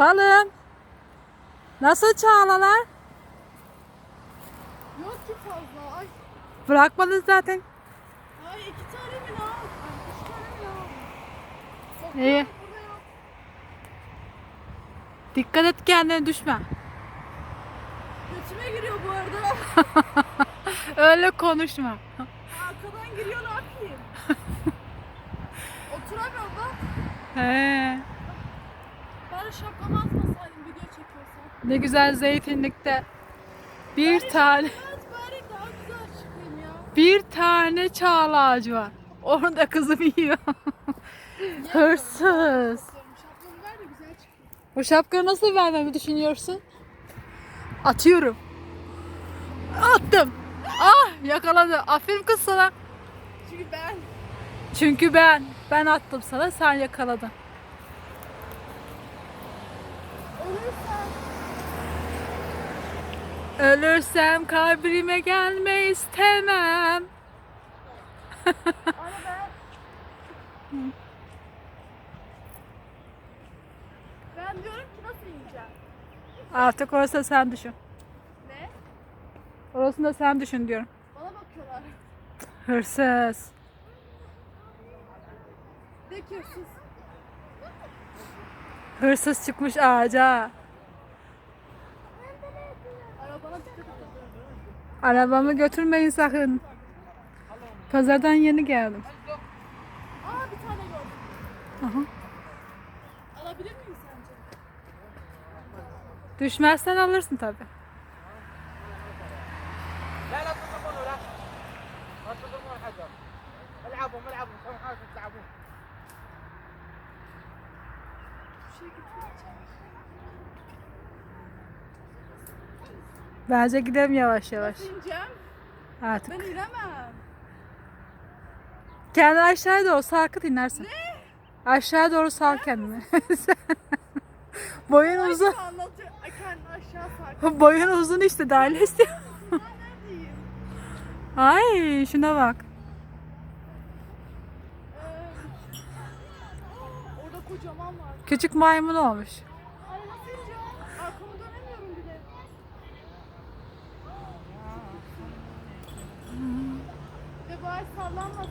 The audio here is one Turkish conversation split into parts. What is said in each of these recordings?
Balım. Nasıl çağlalar? Yok ki fazla. Ay, Bırakmadın zaten. ay iki tane mi? Ay, üç tane mi İyi. Dikkat et kendine düşme. Götüme giriyor bu arada. Öyle konuşma. Arkadan giriyor ne yapayım? Oturamıyorum bak. He. Şapkamı atmasaydım video çekiyorsam. Ne güzel zeytinlikte. Bir tane Evet bari daha güzel çıkayım ya. bir tane çağla ağacı var. Orada kızım yiyor. Hırsız. Şapkamı ver de güzel çıkayım. Bu şapkayı nasıl vermemi düşünüyorsun? Atıyorum. Attım. Ah yakaladı. Aferin kız sana. Çünkü ben Çünkü ben ben attım sana sen yakaladın. Ölürsem kabrime gelme istemem. Ben... Ben diyorum ki nasıl yiyeceğim? Artık orası sen düşün. Ne? Orasını da sen düşün diyorum. Bana bakıyorlar. Hırsız. Ne diyorsunuz? Hırsız çıkmış ağaca. Arabana dikkat edin. Arabamı götürmeyin sakın. Pazardan yeni geldim. Aa bir tane gördüm. Aha. Alabilir miyim sence? Düşmezsen alırsın tabi. لا لا تضربونه لا لا تضربون حجر العبوا العبوا سووا حاجه تلعبون Bence gidelim yavaş yavaş. İneceğim? Artık. Ben inemem. Kendini aşağıya doğru sarkıt inersin. Aşağı doğru sar kendini. Boyun Ay uzun. gibi anlatıyor. Ay kendini aşağı sark. Boyun uzun işte daha ne? Ay şuna bak. Ee, orada kocaman var. Küçük maymun olmuş. Ay nasıl ineceğim? Arkamı dönemiyorum bile. Ve bu ay sallanmasa.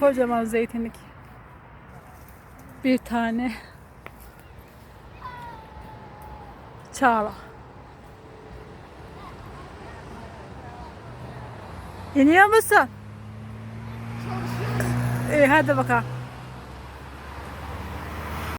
Kocaman zeytinlik. Bir tane. Çağla. İniyor musun? Çalışıyorum. İyi hadi bakalım.